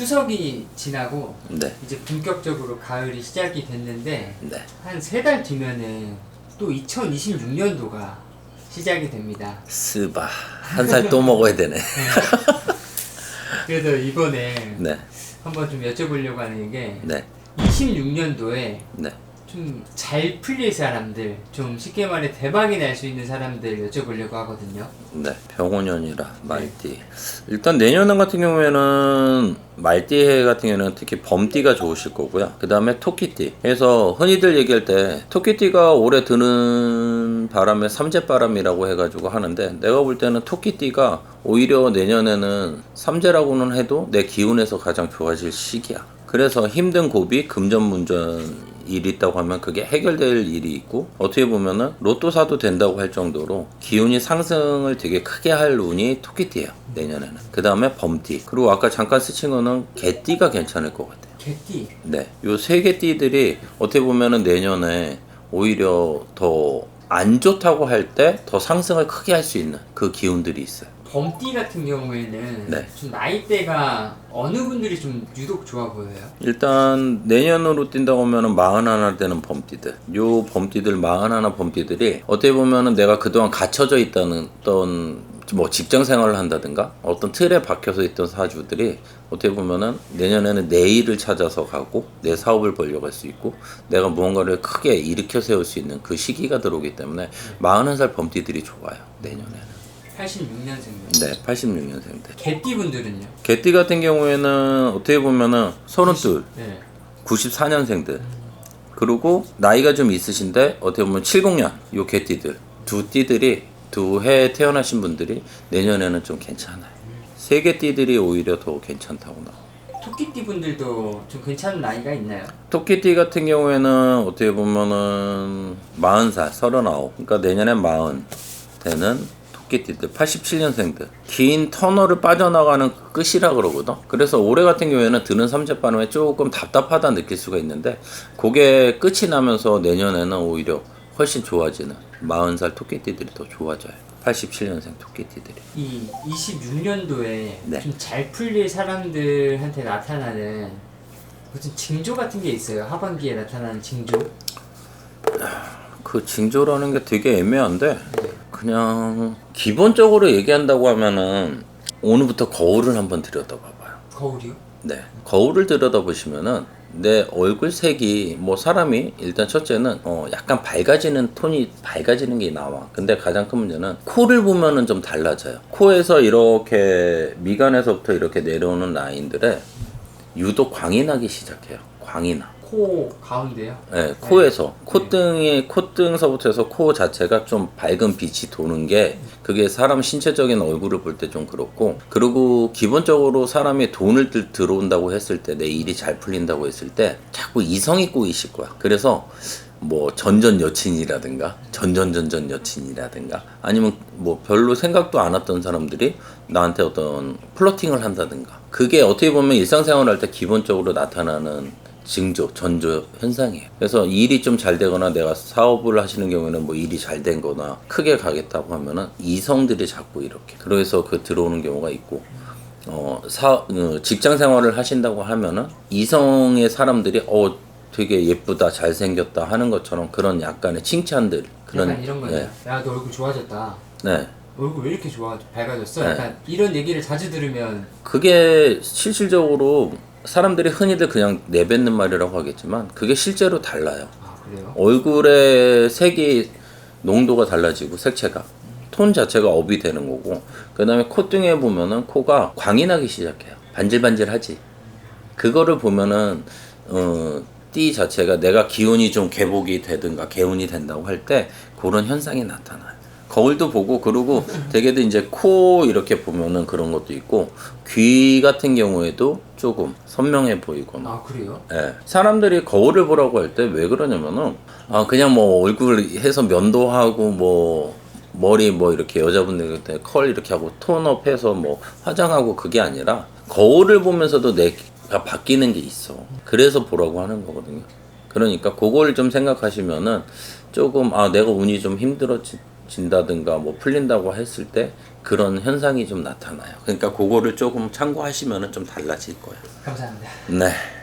추석이 지나고 네. 이제 본격적으로 가을이 시작이 됐는데 네. 한 세 달 뒤면은 또 2026년도가 시작이 됩니다. 스바 한 살 또 먹어야 되네. 그래서 이번에 네. 한번 좀 여쭤보려고 하는 게 네. 26년도에 네. 좀 잘 풀릴 사람들, 좀 쉽게 말해 대박이 날 수 있는 사람들 여쭤보려고 하거든요. 네. 병원연이라 말띠. 일단 내년 같은 경우에는 말띠해 같은 경우는 특히 범띠가 좋으실 거고요. 그 다음에 토끼띠. 그래서 흔히들 얘기할 때 토끼띠가 올해 드는 바람에 삼재바람이라고 해가지고 하는데 내가 볼 때는 토끼띠가 오히려 내년에는 삼재라고는 해도 내 기운에서 가장 좋아질 시기야. 그래서 힘든 고비, 금전 문전 일이 있다고 하면 그게 해결될 일이 있고 어떻게 보면은 로또 사도 된다고 할 정도로 기운이 상승을 되게 크게 할 운이 토끼띠예요 내년에는 그 다음에 범띠 그리고 아까 잠깐 스친 거는 개띠가 괜찮을 것 같아요 개띠. 네, 요 세 개 띠들이 어떻게 보면은 내년에 오히려 더 안 좋다고 할 때 더 상승을 크게 할 수 있는 그 기운들이 있어요. 범띠 같은 경우에는 네. 좀 나이대가 어느 분들이 좀 유독 좋아 보여요? 일단 내년으로 뛴다고 하면은 마흔 하나 되는 범띠들, 요 범띠들 마흔 하나 범띠들이 어떻게 보면은 내가 그동안 갇혀져 있다는 어떤 뭐 직장 생활을 한다든가 어떤 틀에 박혀서 있던 사주들이 어떻게 보면은 내년에는 내 일을 찾아서 가고 내 사업을 벌려갈 수 있고 내가 무언가를 크게 일으켜 세울 수 있는 그 시기가 들어오기 때문에 마흔 살 범띠들이 좋아요 내년에는. 86년생들. 네, 86년생들. 개띠 분들은요? 개띠 같은 경우에는 어떻게 보면은 서른둘 네. 94년생들 그리고 나이가 좀 있으신데 어떻게 보면 70년 요 개띠들 두 띠들이 두 해 태어나신 분들이 내년에는 좀 괜찮아요 세 개 띠들이 오히려 더 괜찮다고 나와 토끼띠 분들도 좀 괜찮은 나이가 있나요? 토끼띠 같은 경우에는 어떻게 보면은 40살 39 그러니까 내년에 40 되는 토끼띠들 87년생들 긴 터널을 빠져나가는 끝이라 그러거든 그래서 올해 같은 경우에는 드는 삼재바람에 조금 답답하다 느낄 수가 있는데 그게 끝이 나면서 내년에는 오히려 훨씬 좋아지는 40살 토끼띠들이 더 좋아져요 87년생 토끼띠들이 이 26년도에 네. 좀 잘 풀릴 사람들한테 나타나는 무슨 징조 같은 게 있어요? 하반기에 나타나는 징조? 그 징조라는 게 되게 애매한데 그냥 기본적으로 얘기한다고 하면은 오늘부터 거울을 한번 들여다봐봐요. 거울이요? 네, 거울을 들여다보시면은 내 얼굴 색이 뭐 사람이 일단 첫째는 어 약간 밝아지는 톤이 밝아지는 게 나와. 근데 가장 큰 문제는 코를 보면은 좀 달라져요. 코에서 이렇게 미간에서부터 이렇게 내려오는 라인들에 유독 광이 나기 시작해요. 광이 나. 코 가운데요? 네, 코에서 콧등이 콧등서부터 해서 코 자체가 좀 밝은 빛이 도는 게 그게 사람 신체적인 얼굴을 볼 때 좀 그렇고 그리고 기본적으로 사람이 돈을 들, 들어온다고 했을 때 내 일이 잘 풀린다고 했을 때 자꾸 이성이 꼬이실 거야. 그래서 뭐 전전 여친이라든가 전전전전 여친이라든가 아니면 뭐 별로 생각도 안 했던 사람들이 나한테 어떤 플러팅을 한다든가 그게 어떻게 보면 일상생활 할때 기본적으로 나타나는 징조, 전조 현상이에요. 그래서 일이 좀 잘 되거나 내가 사업을 하시는 경우에는 뭐 일이 잘 된 거나 크게 가겠다고 하면은 이성들이 자꾸 이렇게 그래서 그 들어오는 경우가 있고 어, 사, 어, 직장 생활을 하신다고 하면은 이성의 사람들이 어, 되게 예쁘다, 잘생겼다 하는 것처럼 그런 약간의 칭찬들 그런 약간 이런 거예요. 네. 야, 너 얼굴 좋아졌다. 네. 얼굴 왜 이렇게 좋아 밝아졌어? 네. 약간 이런 얘기를 자주 들으면 그게 실질적으로 사람들이 흔히들 그냥 내뱉는 말이라고 하겠지만 그게 실제로 달라요. 아? 얼굴의 색이 농도가 달라지고 색채가 톤 자체가 업이 되는 거고 그 다음에 콧등에 보면은 코가 광이 나기 시작해요 반질반질하지 그거를 보면은 어, 띠 자체가 내가 기운이 좀 개복이 되든가 개운이 된다고 할 때 그런 현상이 나타나요 거울도 보고 그러고 되게도 이제 코 이렇게 보면은 그런 것도 있고 귀 같은 경우에도 조금 선명해 보이거나 아 그래요? 예. 사람들이 거울을 보라고 할 때 왜 그러냐면은 아 그냥 뭐 얼굴 해서 면도하고 뭐 머리 뭐 이렇게 여자분들 컬 이렇게 하고 톤업 해서 뭐 화장하고 그게 아니라 거울을 보면서도 내가 바뀌는 게 있어. 그래서 보라고 하는 거거든요. 그러니까 그걸 좀 생각하시면은 조금 아 내가 운이 좀 힘들었지 진다든가 뭐 풀린다고 했을 때 그런 현상이 좀 나타나요. 그러니까 그거를 조금 참고하시면 좀 달라질 거예요. 감사합니다. 네.